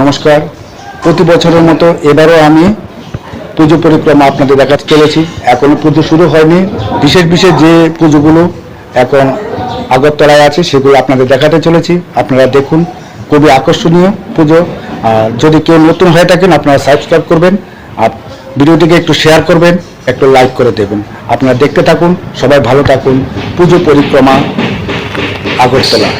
নমস্কার। প্রতি বছরের মতো এবারও আমি পুজো পরিক্রমা আপনাদের দেখাতে চলেছি। এখনও পুজো শুরু হয়নি। বিশেষ বিশেষ যে পুজোগুলো এখন আগরতলায় আছে, সেগুলো আপনাদের দেখাতে চলেছি। আপনারা দেখুন, খুবই আকর্ষণীয় পুজো। আর যদি কেউ নতুন হয়ে থাকেন, আপনারা সাবস্ক্রাইব করবেন। আর ভিডিওটিকে একটু শেয়ার করবেন। একটু লাইক করে দেবেন আপনারা দেখতে থাকুন সবাই ভালো থাকুন। পুজো পরিক্রমা আগরতলা।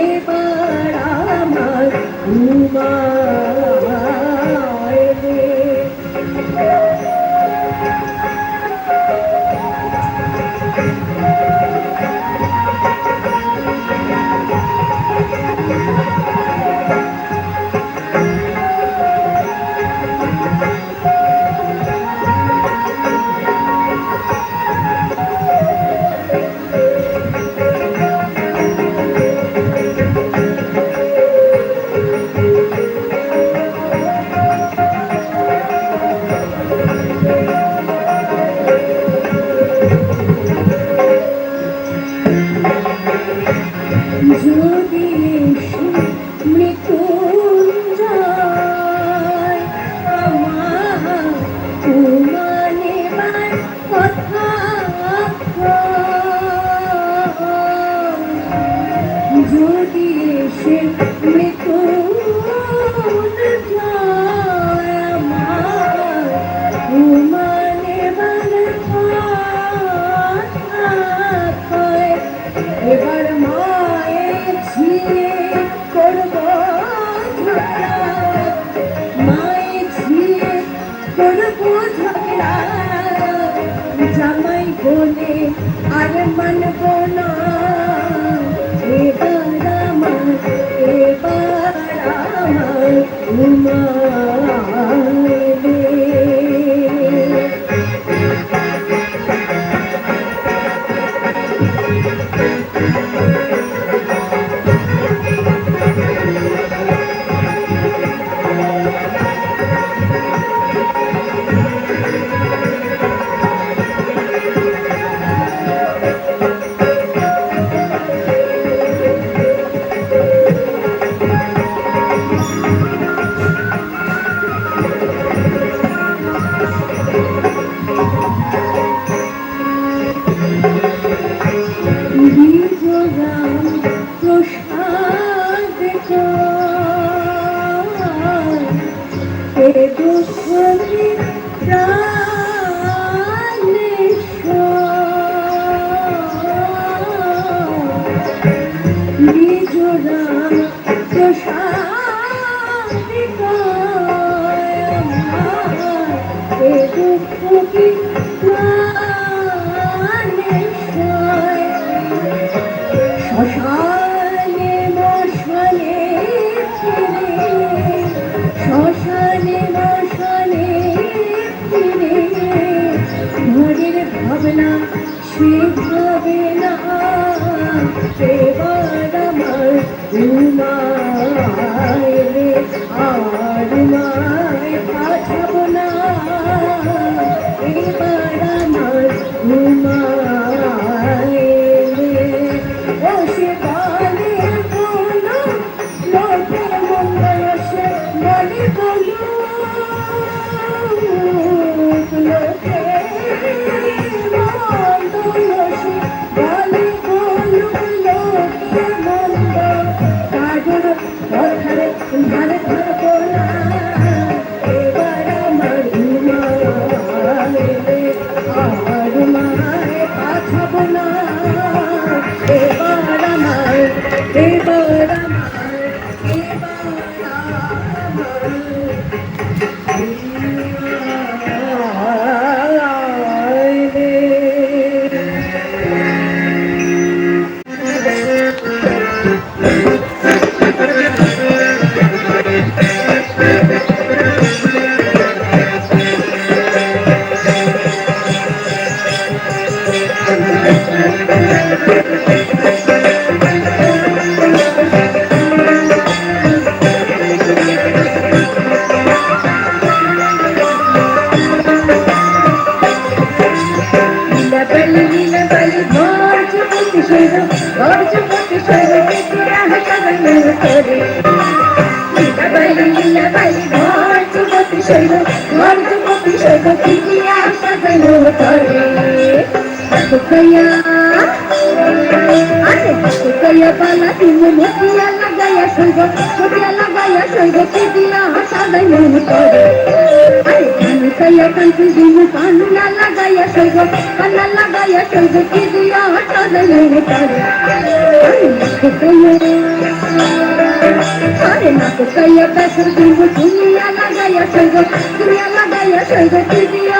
এবার আমার উমাইলে I'm পালা তুমি মতিয়া লাগাইয়া শৈব মতিয়া লাগাইয়া শৈব কি দিলা হাসা দেয় মন করে আরে কানু কাইয়া কান্তি দিনু কানু না লাগাইয়া শৈব কান্না লাগাইয়া শৈব কি দিয়া হাসা দেয় মন করে আরে নাকু কাইয়া আরে নাকু কাইয়া কাসর দিনু দুনিয়া লাগাইয়া শৈব দুনিয়া লাগাইয়া শৈব কি দিয়া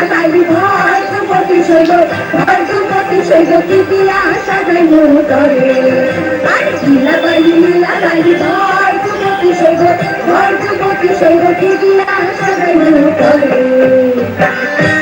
জাগাইবি ভয় সম্পত্তি সৈব ভয় সম্পত্তি সৈব তৃতীয়া সাজাই মন করে আর লীলা বাইবি লীলা বাইবি ভয় সম্পত্তি সৈব ভয় সম্পত্তি সৈব তৃতীয়া সাজাই মন করে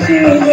খুশি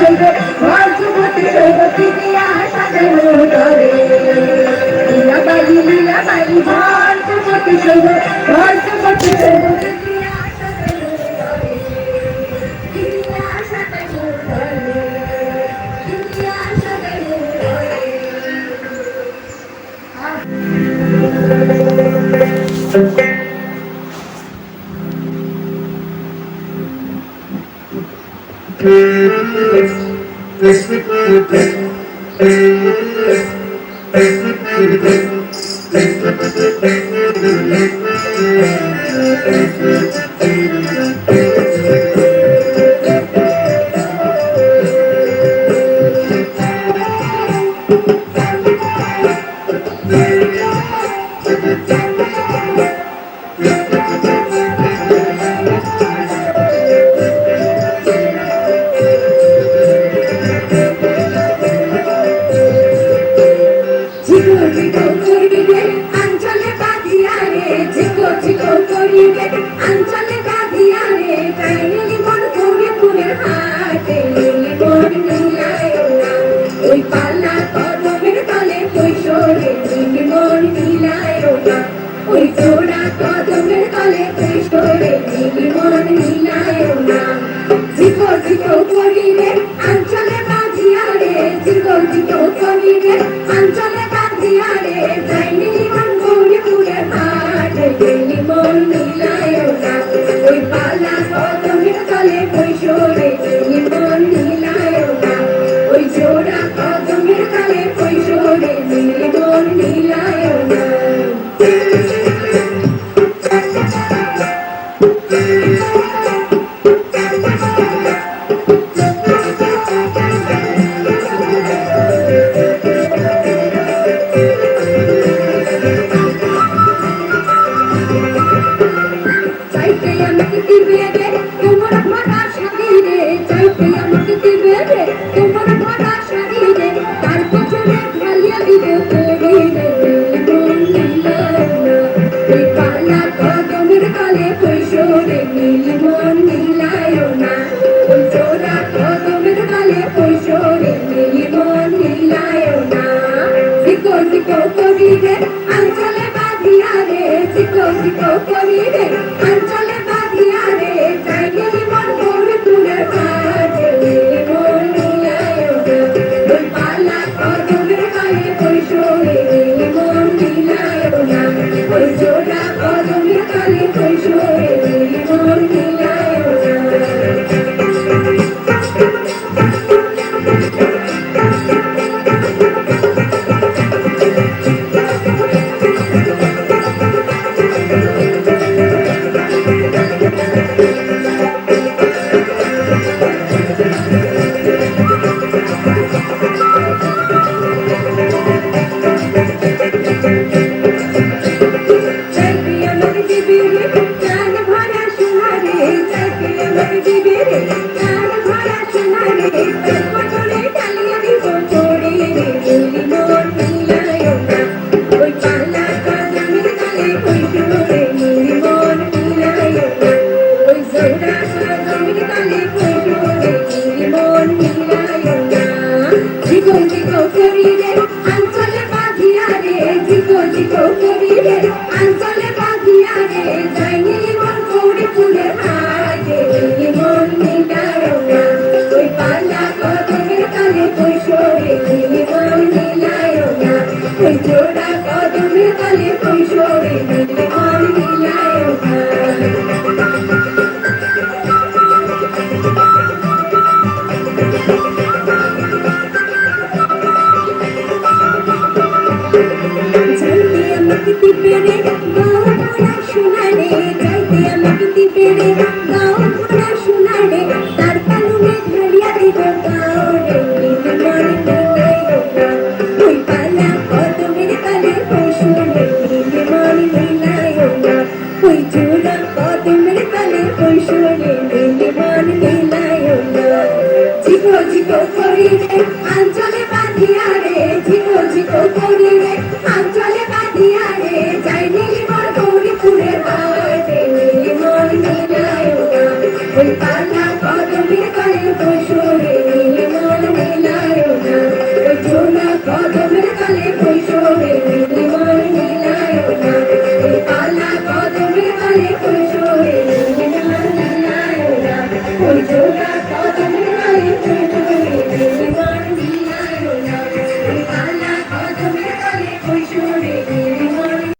शैव वासुमती शैवती दिया सागर मनोहरे लीला बाई लीला बाई वासुमती शैव वासुमती शैव Thank you. করিবে জিকো জিকো যাইতে আমাকে